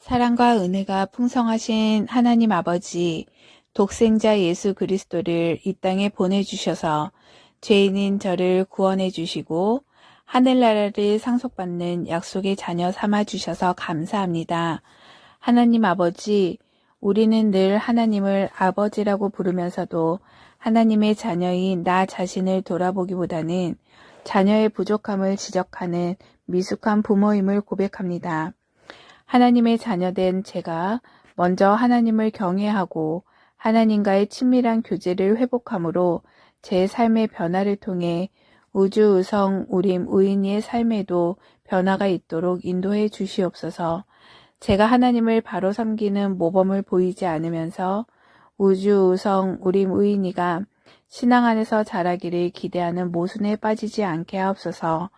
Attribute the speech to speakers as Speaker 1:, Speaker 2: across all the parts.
Speaker 1: 사랑과 은혜가 풍성하신 하나님 아버지, 독생자 예수 그리스도를 이 땅에 보내주셔서 죄인인 저를 구원해 주시고 하늘나라를 상속받는 약속의 자녀 삼아 주셔서 감사합니다. 하나님 아버지, 우리는 늘 하나님을 아버지라고 부르면서도 하나님의 자녀인 나 자신을 돌아보기보다는 자녀의 부족함을 지적하는 미숙한 부모임을 고백합니다. 하나님의 자녀된 제가 먼저 하나님을 경외하고 하나님과의 친밀한 교제를 회복함으로 제 삶의 변화를 통해 우주 의성 우림 의인이의 삶에도 변화가 있도록 인도해 주시옵소서. 제가 하나님을 바로 섬기는 모범을 보이지 않으면서 우주 의성 우림 의인이가 신앙 안에서 자라기를 기대하는 모순에 빠지지 않게 하옵소서.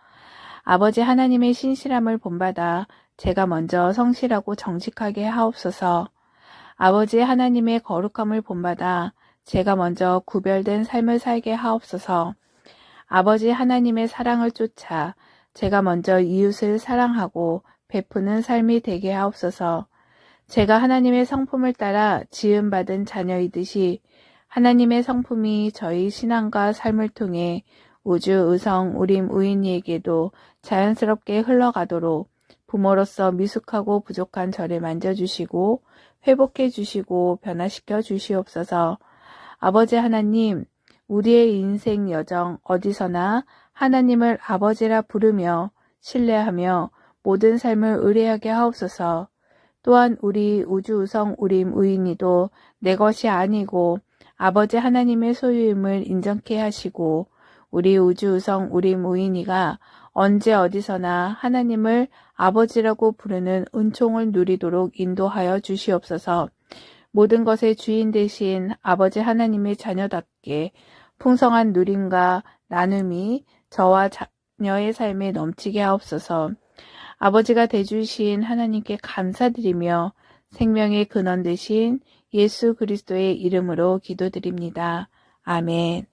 Speaker 1: 아버지 하나님의 신실함을 본받아 제가 먼저 성실하고 정직하게 하옵소서. 아버지 하나님의 거룩함을 본받아 제가 먼저 구별된 삶을 살게 하옵소서. 아버지 하나님의 사랑을 쫓아 제가 먼저 이웃을 사랑하고 베푸는 삶이 되게 하옵소서. 제가 하나님의 성품을 따라 지음받은 자녀이듯이 하나님의 성품이 저희 신앙과 삶을 통해 우주 의성 우림 우인이에게도 자연스럽게 흘러가도록 부모로서 미숙하고 부족한 저를 만져주시고 회복해 주시고 변화시켜 주시옵소서. 아버지 하나님, 우리의 인생 여정 어디서나 하나님을 아버지라 부르며 신뢰하며 모든 삶을 의뢰하게 하옵소서. 또한 우리 우주우성 우림 우인이도 내 것이 아니고 아버지 하나님의 소유임을 인정케 하시고 우리 우주우성 우림 우인이가 언제 어디서나 하나님을 아버지라고 부르는 은총을 누리도록 인도하여 주시옵소서. 모든 것의 주인 되신 아버지 하나님의 자녀답게 풍성한 누림과 나눔이 저와 자녀의 삶에 넘치게 하옵소서. 아버지가 되주신 하나님께 감사드리며 생명의 근원 되신 예수 그리스도의 이름으로 기도드립니다. 아멘.